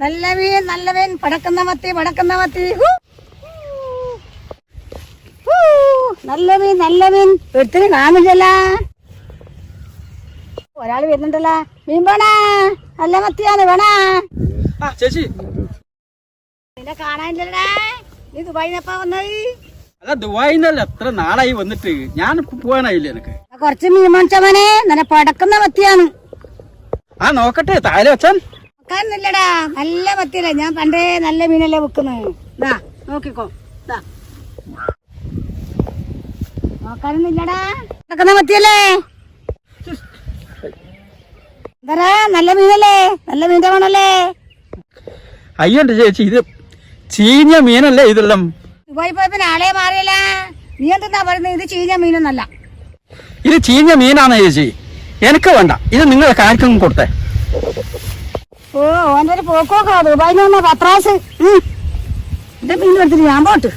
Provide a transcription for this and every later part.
നല്ല മീൻ നല്ല മീൻ പടക്കുന്ന മത്തി പടക്കുന്ന മത്തി ഹൂ. ഹൂ. നല്ല മീൻ നല്ല മീൻ ഒരുത്തിന് കാണില്ല ഒരാൾ വരുന്നുണ്ടല്ല. മീൻ വേണാ? നല്ല മത്തിയാണ് വേണാ? ചേച്ചി. നിന്നെ കാണാനില്ലടാ നീ ദുബായിന്നപ്പാ വന്നത്? അല്ല ദുബായിന്നല്ല എത്ര നാളായി വന്നിട്ട്. ഞാൻ പോവാനായില്ല എനിക്ക് കുറച്ച് മീൻ മേടിച്ചവനെ നല്ല പടക്കുന്ന മത്തിയാണ്. ആ നോക്കട്ടെ താഴെ വെച്ചാൻ നോക്കാനില്ലടാ നല്ല മത്തിയല്ലേ? ഞാൻ പണ്ടേ നല്ല മീനല്ലേ വെക്കുന്നത്. നോക്കിക്കോ. നോക്കാനൊന്നുമില്ലടാ നടക്കുന്ന മത്തിയല്ലേ? എന്താ നല്ല മീനല്ലേ? നല്ല മീന്റെ വേണല്ലേ അയ്യന്റെ ചേച്ചി ഇത് ചീഞ്ഞ മീനല്ലേ ഇതെല്ലാം? ദുബായി പോയപ്പോ നാളെ മാറിയല്ല. നീ എന്താ പറയുന്നത്? ഇത് ചീഞ്ഞ മീനൊന്നല്ല. ഇത് ചീഞ്ഞ മീനാണ് ചേച്ചി. എനിക്ക് വേണ്ട. ഇത് നിങ്ങൾ കാര്യം കൊടുത്തേ. ഓ ഓന്റെ ഒരു പോക്കോക്കോ ദുബായിൽ നിന്ന് പത്രാസ്. എന്റെ മീൻ എടുത്തിട്ട് ഞാൻ പോട്ട്.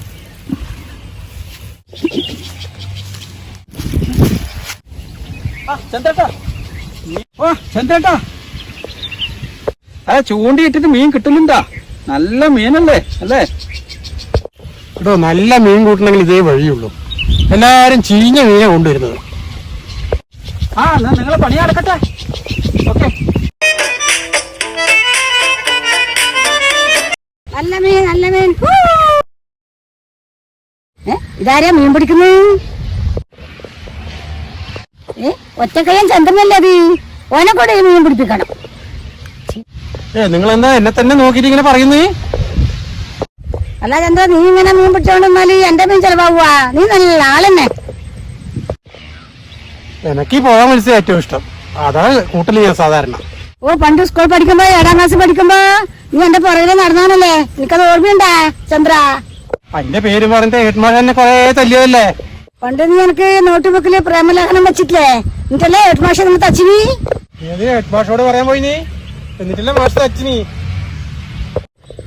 ചന്ദ്രേട്ടാ ആ ചൂണ്ടിയിട്ടിട്ട് മീൻ കിട്ടുന്നുണ്ടാ? നല്ല മീനല്ലേ അല്ലേ? കേട്ടോ നല്ല മീൻ കൂട്ടണമെങ്കിൽ ഇതേ വഴിയുള്ളൂ. എല്ലാരും ചീഞ്ഞ മീനെ കൊണ്ടുവരുന്നത്. ആ എന്നാ നിങ്ങളെ പണി നടക്കട്ടെ. ഓക്കെ. നല്ല മീൻ നല്ല മീൻ ഇതാരാ മീൻ പിടിക്കുന്നത്? ഏ ഒറ്റക്കയ്യൻ ചന്ദ്രനല്ലേ അത്? ഓനെ കൂടെ മീൻ പിടിപ്പിക്കണം. നിങ്ങൾ എന്താ എന്നെ തന്നെ നോക്കിട്ട് ഇങ്ങനെ പറയുന്നേ? അല്ല ചന്ദ്ര നീ ഇങ്ങനെ മീൻ പിടിച്ചോണ്ടെന്നാൽ എന്റെ മീൻ ചെലവാകുവാ നീ നല്ല ആളെന്നെ. എനിക്ക് ഈ മത്സ്യം ഏറ്റവും ഇഷ്ടം. അതാണ് കൂട്ടൽ ഞാൻ സാധാരണ. ഓ പണ്ട് സ്കൂൾ പഠിക്കുമ്പോ ഏഴാം ക്ലാസ് പഠിക്കുമ്പോ നീ എന്റെ പുറകിൽ നടന്നാണല്ലേ? എനിക്കത് ഓർമ്മയുണ്ടാ ചന്ദ്ര? അന്റെ പേര് പറഞ്ഞിട്ട് ഹെഡ്മാൻ എന്നെ കൊറേ തല്ലിയതല്ലേ? പണ്ട് നീ എനിക്ക് നോട്ട് ബുക്കിൽ പ്രേമലേഖനം വെച്ചിട്ടില്ലേ? എന്നിട്ടല്ലേ എട്ട് മാസം നമ്മൾ തച്ചിനി ഏത് ഹെഡ് പറയാൻ പോയി നീ? എന്നിട്ടല്ലേ മാഷ് തച്ചിനി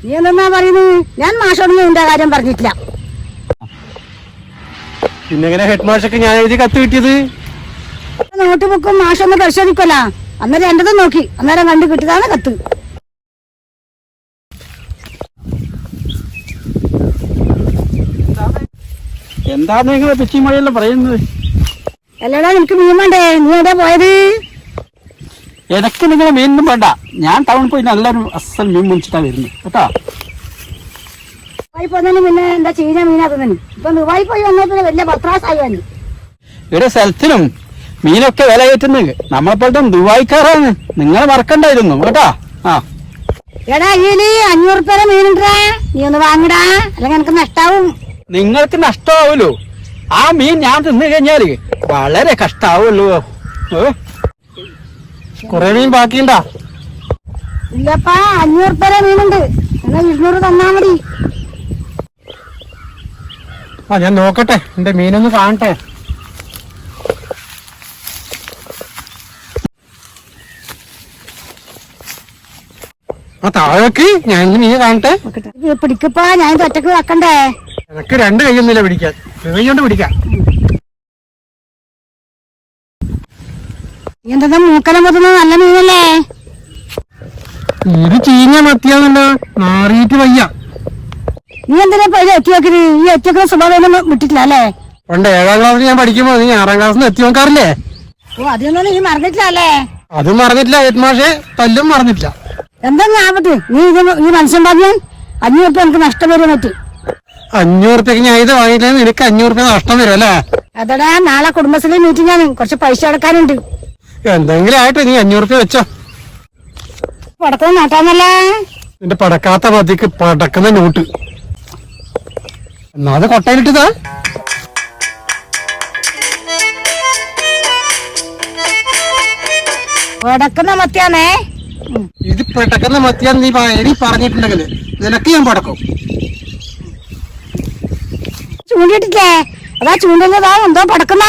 നീ എന്തെന്നാ പറയുന്നത് ഞാൻ മാഷോടൊന്നും നിന്റെ കാര്യം പറഞ്ഞിട്ടില്ല. പിന്നെങ്ങനെ ഹെഡ് മാഷൊക്കെ ഞാൻ എഴുതി കത്ത് കിട്ടിയത്? നോട്ട് ബുക്കും മാഷൊന്ന് പരിശോധിക്കല്ല. അന്നേരം എന്റതും നോക്കി. അന്നേരം കണ്ടു കിട്ടിയതാണ് കത്ത്. എന്താണ് നിങ്ങൾ പിച്ചിമഴയെല്ലാം പറയുന്നത്? അല്ലടാ നിനക്ക് മീൻ വേണ്ടേ? നീ എവിടെ പോയത്? എനക്ക് നിങ്ങൾ മീനൊന്നും വേണ്ട. ഞാൻ ടൗണിൽ പോയി നല്ലൊരു അസൽ മീൻ മുടിച്ചിട്ടാ വരുന്നത് കേട്ടോ? ദുബായി പോന്നതിന് പിന്നെ എന്താ ചീന മീനാക്കുന്നതിന് ഇപ്പൊ ദുബായി പോയി വന്നപ്പോ വലിയ പത്രാസായി വന്നു ഇവിടെ സ്ഥലത്തിനും മീനൊക്കെ വില കയറ്റുന്നത് നമ്മളെപ്പോഴത്തെ ദുബായിക്കാരാണ്. നിങ്ങൾ മറക്കണ്ടായിരുന്നു. കേട്ടോ? ആ. എടാ ഇതിൽ അഞ്ഞൂറ് പേരെ മീനുണ്ടാ നീ ഒന്ന് വാങ്ങടാ. അല്ലെങ്കിൽ എനിക്ക് നഷ്ടാവും. നിങ്ങൾക്ക് നഷ്ടമാവുമല്ലോ. ആ മീൻ ഞാൻ തിന്നു കഴിഞ്ഞാൽ വളരെ കഷ്ടാവുമല്ലോ? കൊറേ മീൻ ബാക്കിയുണ്ടാ? ഇല്ലപ്പാ അഞ്ഞൂറ് രൂപ മീനുണ്ട്. എന്നാ ഇരുന്നൂറ് തന്നാ മതി. ആ ഞാൻ നോക്കട്ടെ. എന്റെ മീനൊന്ന് കാണട്ടെ. ആ താഴേക്ക്. ഞാൻ മീൻ കാണട്ടെ. പിടിക്കപ്പാ ഞാൻ ഒറ്റയ്ക്ക് വെക്കണ്ടേ? എനക്ക് രണ്ട് കൈയൊന്നുമില്ല പിടിക്കാൻ. കൈകൊണ്ട് കൊണ്ട് പിടിക്കാം. എന്താ മൂക്കല നല്ല മീനല്ലേ? ഇത് ചീഞ്ഞ മത്തിയാന്നല്ലോ മാറിയിട്ട് വയ്യ. നീ എന്തിനാ എത്തി വെക്കൽ? ഈ എത്തി വെക്കുന്ന സ്വഭാവം ഒന്നും വിട്ടിട്ടില്ല അല്ലേ? പണ്ട് ഏഴാം ക്ലാസ്സിൽ ഞാൻ പഠിക്കുമ്പോ നീ ആറാം ക്ലാസ്സിൽ നിന്ന് എത്തി നോക്കാറില്ലേ? ഓ അതൊന്നും നീ മറന്നിട്ടില്ല അല്ലേ? അതും മറന്നിട്ടില്ല ഹെഡ് മാഷെ? തല്ലും മറന്നിട്ടില്ല. എന്തെങ്കിലും ആവട്ടെ നീ ഇത് ഈ മനുഷ്യൻ പറഞ്ഞാൽ അഞ്ഞൂറ് രൂപ എനിക്ക് നഷ്ടം വരും പറ്റി അഞ്ഞൂറ് റുപ്യക്ക് ഞാൻ ഇത് വാങ്ങിയില്ലെങ്കിൽ നിനക്ക് അഞ്ഞൂറ് റുപ്യ നഷ്ടം വരും അല്ലേ? അതടാ നാളെ കുടുംബശ്രീ മീറ്റിംഗ് ആണ്. കുറച്ച് പൈസ അടക്കാനുണ്ട്. എന്തെങ്കിലും ആയിട്ട് നീ അഞ്ഞൂറ് റുപ്യ വെച്ചോ. പടക്കം നാട്ടാന്നല്ല നിന്റെ പടക്കാത്ത മതിക്ക് പടക്കുന്ന നോട്ട്. എന്നാ അത് കൊട്ടയിലിട്ടതാ. പടക്കുന്ന മത്തിയാണേ. ഇത് പടക്കുന്ന മത്തിയാന്ന് നീ എടി പറഞ്ഞിട്ടുണ്ടെങ്കിൽ നിനക്ക് ഞാൻ പടക്കും. ചൂണ്ടിട്ടില്ലേ? അതാ ചൂണ്ടല്ലതാ എന്തോ പടക്കുന്ന?